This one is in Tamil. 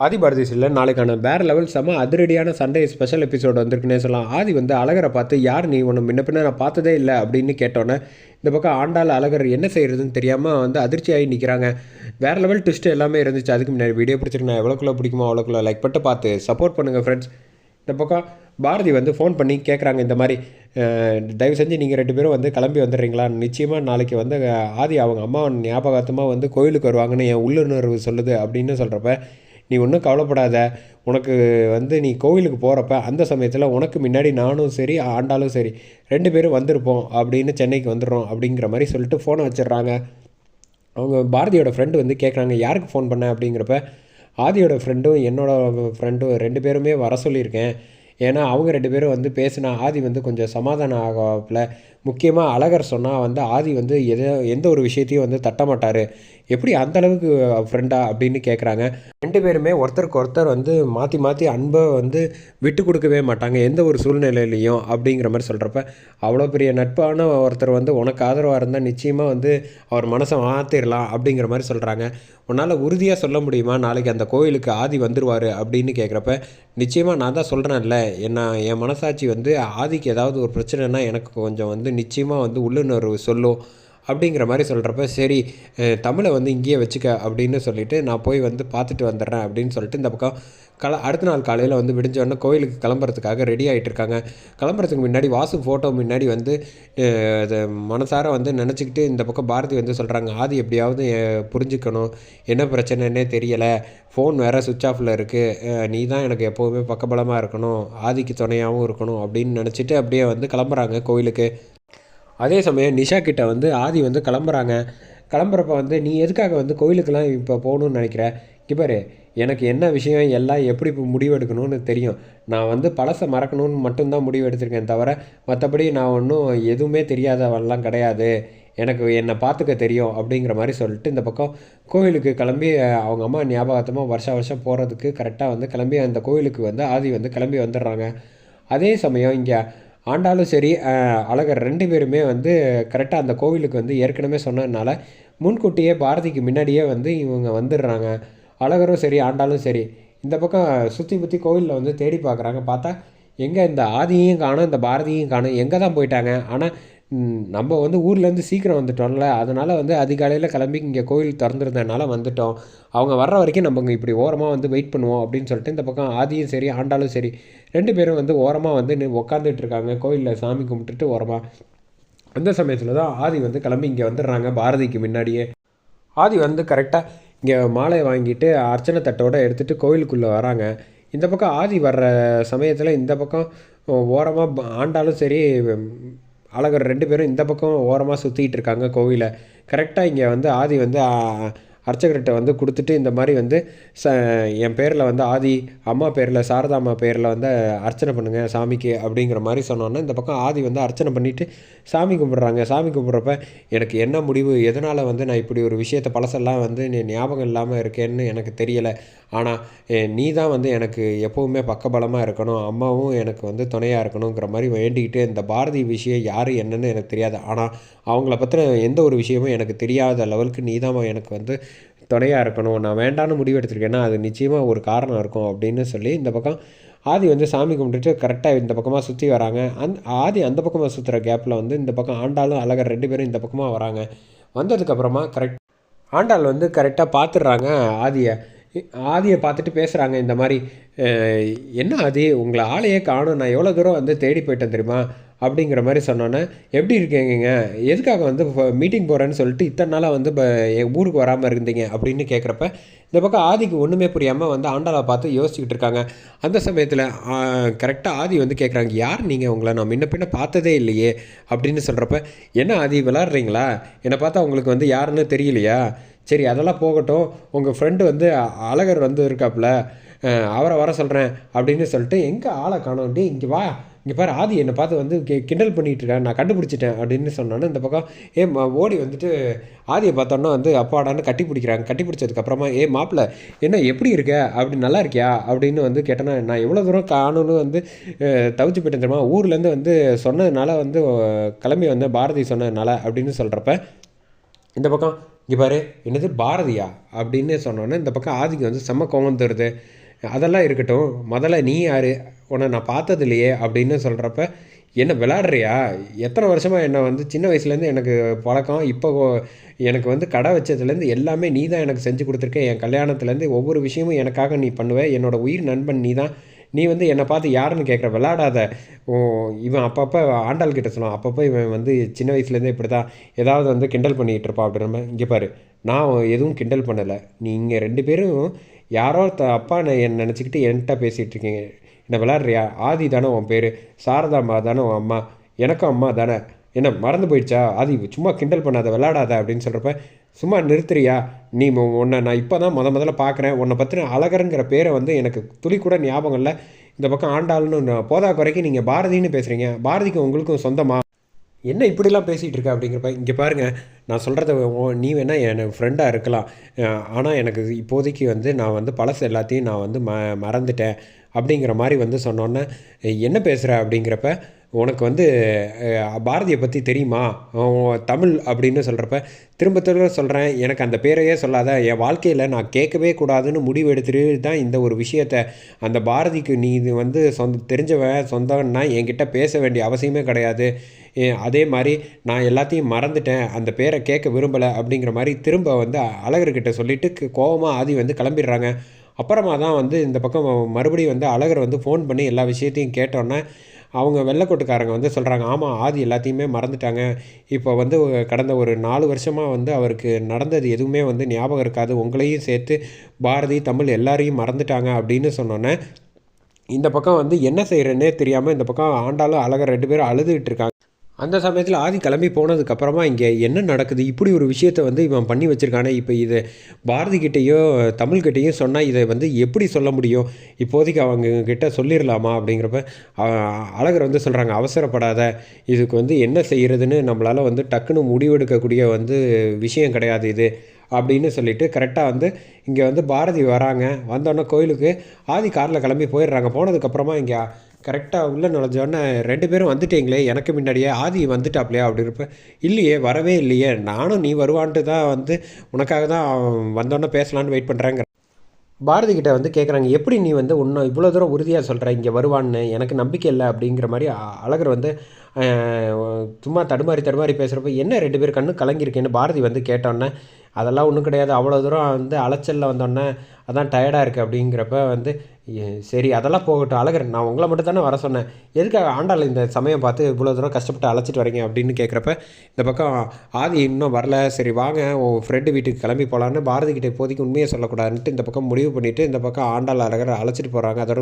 ஆதி பாரதி சில்ல நாளைக்கான வேற லெவல் செம அதிரடியான சண்டே ஸ்பெஷல் எபிசோட் வந்திருக்குன்னே சொல்லலாம். ஆதி வந்து அழகரை பார்த்து யார் நீ? ஒன்று முன்ன பின்ன நான் பார்த்ததே இல்லை அப்படின்னு கேட்டோன்னே இந்த பக்கம் ஆண்டாள் அழகர் என்ன செய்கிறதுன்னு தெரியாமல் வந்து அதிர்ச்சியாகி நிற்கிறாங்க வேறு லெவல் ட்விஸ்ட் எல்லாமே இருந்துச்சு. அதுக்கு முன்னாடி வீடியோ பிடிச்சிருக்கேன் எவ்வளோக்குள்ள பிடிக்குமோ அவ்வளோக்குள்ள லைக் பட்டு பார்த்து சப்போர்ட் பண்ணுங்கள் ஃப்ரெண்ட்ஸ் இந்த பக்கம் பாரதி வந்து ஃபோன் பண்ணி கேட்குறாங்க இந்த மாதிரி தயவு செஞ்சு நீங்கள் ரெண்டு பேரும் வந்து கிளம்பி வந்துடுறீங்களா? நிச்சயமாக நாளைக்கு வந்து ஆதி அவங்க அம்மா ஞாபகார்த்தமாக வந்து கோயிலுக்கு வருவாங்கன்னு என் உள்ளுணர்வு சொல்லுது அப்படின்னு சொல்கிறப்ப நீ ஒன்றும் கவலைப்படாத. உனக்கு வந்து நீ கோவிலுக்கு போகிறப்ப அந்த சமயத்தில் உனக்கு முன்னாடி நானும் சரி ஆண்டாலும் சரி ரெண்டு பேரும் வந்திருப்போம் அப்படின்னு சென்னைக்கு வந்துடுறோம் அப்படிங்கிற மாதிரி சொல்லிட்டு ஃபோனை வச்சிடுறாங்க. அவங்க பாரதியோட ஃப்ரெண்டு வந்து கேட்குறாங்க யாருக்கு ஃபோன் பண்ண? அப்படிங்கிறப்ப ஆதியோட ஃப்ரெண்டும் என்னோட ஃப்ரெண்டும் ரெண்டு பேருமே வர சொல்லியிருக்கேன். ஏன்னா அவங்க ரெண்டு பேரும் வந்து பேசினா ஆதி வந்து கொஞ்சம் சமாதானம் ஆகப்பில். முக்கியமாக அழகர் சொன்னால் வந்து ஆதி வந்து எதோ எந்த ஒரு விஷயத்தையும் வந்து தட்ட மாட்டார் எப்படி அந்த அளவுக்கு ஃப்ரெண்டா அப்படின்னு கேட்குறாங்க ரெண்டு பேருமே ஒருத்தருக்கு ஒருத்தர் வந்து மாற்றி மாற்றி அன்பை வந்து விட்டு கொடுக்கவே மாட்டாங்க. எந்த ஒரு சூழ்நிலையிலையும் அப்படிங்கிற மாதிரி சொல்கிறப்ப அவ்வளோ பெரிய நட்பான ஒருத்தர் வந்து உனக்கு ஆதரவாக இருந்தால் நிச்சயமாக வந்து அவர் மனசை மாற்றிடலாம் அப்படிங்கிற மாதிரி சொல்கிறாங்க உன்னால் உறுதியாக சொல்ல முடியுமா? நாளைக்கு அந்த கோயிலுக்கு ஆதி வந்துருவார் அப்படின்னு கேட்குறப்ப நிச்சயமாக நான் தான் சொல்கிறேன்ல என்ன என் மனசாட்சி வந்து ஆதிக்கு ஏதாவது ஒரு பிரச்சனைனா எனக்கு கொஞ்சம் வந்து நிச்சயமாக வந்து உள்ளுணர்வு சொல்லும். அப்படிங்கிற மாதிரி சொல்கிறப்ப சரி தமிழை வந்து இங்கேயே வச்சுக்க அப்படின்னு சொல்லிட்டு நான் போய் வந்து பார்த்துட்டு வந்துடுறேன் அப்படின்னு சொல்லிட்டு இந்த பக்கம் கல அடுத்த நாள் காலையில் வந்து விடிஞ்சோடனே கோயிலுக்கு கிளம்புறதுக்காக ரெடி ஆகிட்டு இருக்காங்க. கிளம்புறதுக்கு முன்னாடி வாசு ஃபோட்டோ முன்னாடி வந்து மனசார வந்து நினச்சிக்கிட்டு இந்த பக்கம் பாரதி வந்து சொல்கிறாங்க ஆதி எப்படியாவது புரிஞ்சுக்கணும். என்ன பிரச்சனைன்னே தெரியலை. ஃபோன் வேறு சுவிட்ச் ஆஃபில் இருக்குது நீ தான் எனக்கு எப்போவுமே பக்கபலமாக இருக்கணும். ஆதிக்கு துணையாகவும் இருக்கணும் அப்படின்னு நினச்சிட்டு அப்படியே வந்து கிளம்புறாங்க கோயிலுக்கு. அதே சமயம் நிஷா கிட்ட வந்து ஆதி வந்து கிளம்புறாங்க. கிளம்புறப்ப வந்து நீ எதுக்காக வந்து கோயிலுக்கெல்லாம் இப்போ போகணும்னு நினைக்கிற? இங்க எனக்கு என்ன விஷயம் எல்லாம் எப்படி இப்போ முடிவெடுக்கணும்னு தெரியும். நான் வந்து பழசை மறக்கணும்னு மட்டும்தான் முடிவு எடுத்திருக்கேன் தவிர மற்றபடி நான் ஒன்றும் எதுவுமே தெரியாதவெல்லாம் கிடையாது. எனக்கு என்னை பார்த்துக்க தெரியும் அப்படிங்கிற மாதிரி சொல்லிட்டு இந்த பக்கம் கோவிலுக்கு கிளம்பி அவங்க அம்மா ஞாபகார்த்தமாக வருஷா வருஷம் போகிறதுக்கு கரெக்டாக வந்து கிளம்பி அந்த கோவிலுக்கு வந்து ஆதி வந்து கிளம்பி வந்துடுறாங்க. அதே சமயம் இங்கே ஆண்டாலும் சரி அழகர் ரெண்டு பேருமே வந்து கரெக்டாக அந்த கோவிலுக்கு வந்து ஏற்கனவே சொன்னதுனால முன்கூட்டியே பாரதிக்கு முன்னாடியே வந்து இவங்க வந்துடுறாங்க. அழகரும் சரி ஆண்டாலும் சரி இந்த பக்கம் சுற்றி முற்றி கோவிலில் வந்து தேடி பார்க்குறாங்க. பார்த்தா எங்கே இந்த ஆதியையும் காணும் இந்த பாரதியும் காணும் எங்கே தான் போயிட்டாங்க? ஆனால் நம்ம வந்து ஊர்லேருந்து சீக்கிரம் வந்துட்டோம்ல அதனால் வந்து அதிகாலையில் கிளம்பி இங்கே கோயில் திறந்துருந்ததுனால வந்துட்டோம். அவங்க வர்ற வரைக்கும் நம்ம இங்கே இப்படி ஓரமாக வந்து வெயிட் பண்ணுவோம் அப்படின்னு சொல்லிட்டு இந்த பக்கம் ஆதியும் சரி ஆண்டாலும் சரி ரெண்டு பேரும் வந்து ஓரமாக வந்து உட்காந்துட்டு உக்காந்துட்டு இருக்காங்க. கோயிலில் சாமி கும்பிட்டுட்டு ஓரமாக அந்த சமயத்தில் தான் ஆதி வந்து கிளம்பி இங்கே வந்துடுறாங்க பாரதிக்கு முன்னாடியே. ஆதி வந்து கரெக்டாக இங்கே மாலை வாங்கிட்டு அர்ச்சனை தட்டோடு எடுத்துகிட்டு கோயிலுக்குள்ளே வராங்க. இந்த பக்கம் ஆதி வர்ற சமயத்தில் இந்த பக்கம் ஓரமாக ஆண்டாலும் சரி அழகர் ரெண்டு பேரும் இந்த பக்கம் ஓரமாக சுற்றிக்கிட்டு இருக்காங்க கோவிலை. கரெக்டாக இங்கே வந்து ஆதி வந்து அர்ச்சகர்கிட்ட வந்து கொடுத்துட்டு இந்த மாதிரி வந்து ச என் பேரில் வந்து ஆதி அம்மா பேரில் சாரதாம்மா பேரில் வந்து அர்ச்சனை பண்ணுங்கள் சாமிக்கு அப்படிங்கிற மாதிரி சொன்னோன்னே இந்த பக்கம் ஆதி வந்து அர்ச்சனை பண்ணிவிட்டு சாமி கும்பிட்றாங்க. சாமி கும்பிட்றப்ப எனக்கு என்ன முடிவு எதனால் வந்து நான் இப்படி ஒரு விஷயத்த பழசெல்லாம் வந்து நீ ஞாபகம் இல்லாமல் இருக்கேன்னு எனக்கு தெரியலை. ஆனால் நீ தான் வந்து எனக்கு எப்போவுமே பக்கபலமாக இருக்கணும். அம்மாவும் எனக்கு வந்து துணையாக இருக்கணுங்கிற மாதிரி வேண்டிக்கிட்டு இந்த பாரதி விஷயம் யார் என்னன்னு எனக்கு தெரியாது. ஆனால் அவங்கள பற்றின எந்த ஒரு விஷயமும் எனக்கு தெரியாத லெவலுக்கு நீ தான் எனக்கு வந்து துணையாக இருக்கணும் நான் வேண்டான்னு முடிவு எடுத்திருக்கேன்னா அது நிச்சயமாக ஒரு காரணம் இருக்கும் அப்படின்னு சொல்லி இந்த பக்கம் ஆதி வந்து சாமி கும்பிட்டுட்டு கரெக்டாக இந்த பக்கமாக சுற்றி வராங்க. அந் ஆதி அந்த பக்கமாக சுற்றுற கேப்பில் வந்து இந்த பக்கம் ஆண்டாளும் அழகர் ரெண்டு பேரும் இந்த பக்கமாக வராங்க. வந்ததுக்கப்புறமா கரெக்ட் ஆண்டாள் வந்து கரெக்டாக பார்த்துடுறாங்க ஆதியை. ஆதியை பார்த்துட்டு பேசுகிறாங்க இந்த மாதிரி என்ன ஆதி உங்களை ஆளையே காணும். நான் எவ்வளோ தூரம் வந்து தேடி போயிட்டேன் தெரியுமா? அப்படிங்கிற மாதிரி சொன்னோன்னே எப்படி இருக்கீங்க? எதுக்காக வந்து மீட்டிங் போகிறேன்னு சொல்லிட்டு இத்தனை நாளாக வந்து இப்போ என் ஊருக்கு வராமல் இருந்தீங்க? அப்படின்னு கேட்குறப்ப இந்த பக்கம் ஆதிக்கு ஒன்றுமே புரியாமல் வந்து ஆண்டாளை பார்த்து யோசிச்சுக்கிட்டு இருக்காங்க. அந்த சமயத்தில் கரெக்டாக ஆதி வந்து கேட்குறாங்க யார் நீங்கள் உங்களை நான் முன்ன பின்ன பார்த்ததே இல்லையே. அப்படின்னு சொல்கிறப்ப என்ன ஆதி விளாட்றீங்களா என்னை பார்த்தா உங்களுக்கு வந்து யாருன்னு தெரியலையா? சரி அதெல்லாம் போகட்டும். உங்கள் ஃப்ரெண்டு வந்து அழகர் வந்து இருக்காப்புல அவரை வர சொல்கிறேன் அப்படின்னு சொல்லிட்டு எங்கே ஆளை காணோம்? இங்கே வா. இங்கே பாரு ஆதி என்னை பார்த்து வந்து கி கிண்டல் பண்ணிகிட்டு இருக்கேன் நான் கண்டுபிடிச்சிட்டேன் அப்படின்னு சொன்னோன்னே இந்த பக்கம் ஏ ஓடி வந்துட்டு ஆதியை பார்த்தோன்னா வந்து அப்பாடான்னு கட்டி பிடிக்கிறாங்க. கட்டி பிடிச்சதுக்கப்புறமா ஏ மாப்பிள்ள என்ன எப்படி இருக்க? அப்படி நல்லா இருக்கியா? அப்படின்னு வந்து கேட்டேன்னா நான் எவ்வளோ தூரம் காணும்னு வந்து தவிச்சு போயிட்டேன் தெரியுமா? ஊர்லேருந்து வந்து சொன்னதுனால வந்து கிளம்பி வந்தேன். பாரதி சொன்னதுனால அப்படின்னு சொல்கிறப்ப இந்த பக்கம் இங்கே பாரு என்னது பாரதியா? அப்படின்னு சொன்னோன்னே இந்த பக்கம் ஆதிக்கு வந்து செம்ம கோவம் தருது. அதெல்லாம் இருக்கட்டும் முதல்ல நீ யார்? உன்னை நான் பார்த்தது இல்லையே அப்படின்னு சொல்கிறப்ப என்ன விளாடுறியா எத்தனை வருஷமாக என்னை வந்து சின்ன வயசுலேருந்து எனக்கு பழக்கம். இப்போ எனக்கு வந்து கடை வச்சதுலேருந்து எல்லாமே நீ தான் எனக்கு செஞ்சு கொடுத்துருக்க. என் கல்யாணத்துலேருந்து ஒவ்வொரு விஷயமும் எனக்காக நீ பண்ணுவேன் என்னோட உயிர் நண்பன் நீ தான் நீ வந்து என்னை பார்த்து யாருன்னு கேட்குற விளாடாத ஓ இவன் அப்பப்போ ஆண்டாள் கிட்ட சொல்லுவான் அப்பப்போ இவன் வந்து சின்ன வயசுலேருந்தே இப்படி தான் ஏதாவது வந்து கிண்டல் பண்ணிகிட்டு இருப்பான் அப்படின்ற இங்கே பாரு நான் எதுவும் கிண்டல் பண்ணலை. நீங்கள் ரெண்டு பேரும் யாரோ த அப்பா என்னை நினச்சிக்கிட்டு என்கிட்ட பேசிகிட்டு இருக்கீங்க. என்ன விளாட்றியா ஆதி தானே உன் பேர் சாரதாம்மா தானே உன் அம்மா எனக்கும் அம்மா தானே. என்ன மறந்து போயிடுச்சா? ஆதி சும்மா கிண்டல் பண்ணாத விளாடாத அப்படின்னு சொல்கிறப்ப சும்மா நிறுத்துறியா? நீ உன்னை நான் இப்போ தான் முத முதல்ல பார்க்குறேன் உன்னை பற்றின அழகருங்கிற பேரை வந்து எனக்கு துளி கூட ஞாபகம் இல்லை. இந்த பக்கம் ஆண்டாள்னு போதா குறைக்கு நீங்கள் பாரதின்னு பேசுகிறீங்க பாரதிக்கு உங்களுக்கும் சொந்தமா? என்ன இப்படிலாம் பேசிகிட்டு இருக்க அப்படிங்கிறப்ப இங்கே பாருங்கள் நான் சொல்கிறத நீ வேணால் என் ஃப்ரெண்டாக இருக்கலாம். ஆனால் எனக்கு இப்போதைக்கு வந்து நான் வந்து பழசு எல்லாத்தையும் நான் வந்து ம மறந்துட்டேன். அப்படிங்கிற மாதிரி வந்து சொன்னோன்னே என்ன பேசுகிற அப்படிங்கிறப்ப உனக்கு வந்து பாரதியை பற்றி தெரியுமா? தமிழ் அப்படின்னு சொல்கிறப்ப திரும்ப திரும்ப சொல்கிறேன் எனக்கு அந்த பேரையே சொல்லாத. என் வாழ்க்கையில் நான் கேட்கவே கூடாதுன்னு முடிவு எடுத்துட்டு தான் இந்த ஒரு விஷயத்த அந்த பாரதிக்கு நீ இது வந்து சொந்த தெரிஞ்சவன் சொந்தம்னா என்கிட்ட பேச வேண்டிய அவசியமே கிடையாது. அதே மாதிரி நான் எல்லாத்தையும் மறந்துட்டேன். அந்த பேரை கேட்க விரும்பலை. அப்படிங்கிற மாதிரி திரும்ப வந்து அழகர்கிட்ட சொல்லிவிட்டு கோபமாக ஆதி வந்து கிளம்பிடுறாங்க. அப்புறமா தான் வந்து இந்த பக்கம் மறுபடியும் வந்து அழகர் வந்து ஃபோன் பண்ணி எல்லா விஷயத்தையும் கேட்டோன்னே அவங்க வெள்ளைக்கோட்டுக்காரங்க வந்து சொல்கிறாங்க ஆமாம் ஆதி எல்லாத்தையுமே மறந்துட்டாங்க. இப்போ வந்து கடந்த ஒரு நாலு வருஷமாக வந்து அவருக்கு நடந்தது எதுவுமே வந்து ஞாபகம் இருக்காது. உங்களையும் சேர்த்து பாரதி தமிழ் எல்லாரையும் மறந்துட்டாங்க. அப்படின்னு சொன்னோன்னே இந்த பக்கம் வந்து என்ன செய்கிறேன்னே தெரியாமல் இந்த பக்கம் ஆண்டாலும் அழகர் ரெண்டு பேரும் அழுதுகிட்டு இருக்காங்க. அந்த சமயத்தில் ஆதி கிளம்பி போனதுக்கப்புறமா இங்கே என்ன நடக்குது? இப்படி ஒரு விஷயத்த வந்து இவன் பண்ணி வச்சுருக்கானே. இப்போ இது பாரதிக்கிட்டேயோ தமிழ்கிட்டேயும் சொன்னால் இதை வந்து எப்படி சொல்ல முடியும்? இப்போதைக்கு அவங்க கிட்ட சொல்லிடலாமா அப்படிங்கிறப்ப அழகர் வந்து சொல்கிறாங்க அவசரப்படாத. இதுக்கு வந்து என்ன செய்கிறதுன்னு நம்மளால் வந்து டக்குன்னு முடிவெடுக்கக்கூடிய வந்து விஷயம் கிடையாது இது அப்படின்னு சொல்லிட்டு கரெக்டாக வந்து இங்கே வந்து பாரதி வராங்க. வந்தோடனே கோயிலுக்கு ஆதி காரில் கிளம்பி போயிடுறாங்க. போனதுக்கப்புறமா இங்கே கரெக்டாக உள்ளே நுழைஞ்சோடனே ரெண்டு பேரும் வந்துட்டீங்களே எனக்கு முன்னாடியே ஆதி வந்துட்டாப்லையா அப்படி இருப்பேன் இல்லையே வரவே இல்லையே நானும் நீ வருவான்ட்டு தான் வந்து உனக்காக தான் வந்தோடனே பேசலான்னு வெயிட் பண்ணுறாங்க பாரதி கிட்ட வந்து கேட்குறாங்க எப்படி நீ வந்து இன்னும் இவ்வளோ தூரம் உறுதியாக சொல்கிற இங்கே வருவான்னு எனக்கு நம்பிக்கை இல்லை அப்படிங்கிற மாதிரி அழகர் வந்து சும்மா தடுமாறி தடுமாறி பேசுகிறப்ப என்ன ரெண்டு பேர் கண்ணு கலங்கியிருக்கேன்னு பாரதி வந்து கேட்டோன்னே அதெல்லாம் ஒன்றும் கிடையாது. அவ்வளோ தூரம் வந்து அலைச்சலில் வந்தோடனே அதான் டயர்டாக இருக்குது அப்படிங்கிறப்ப வந்து சரி அதெல்லாம் போகட்டும். அழகர் நான் உங்களை மட்டும் தானே வர சொன்னேன். எதுக்காக ஆண்டாள் இந்த சமயம் பார்த்து இவ்வளோ தூரம் கஷ்டப்பட்டு அழைச்சிட்டு வரீங்க அப்படின்னு கேட்குறப்ப இந்த பக்கம் ஆதி இன்னும் வரல. சரி வாங்க உன் ஃப்ரெண்டு வீட்டுக்கு கிளம்பி போகலான்னு பாரதி கிட்டே இப்போதைக்கு உண்மையை சொல்லக்கூடாதுன்ட்டு இந்த பக்கம் முடிவு பண்ணிவிட்டு இந்த பக்கம் ஆண்டாள் அழகர் அழைச்சிட்டு போகிறாங்க அதோட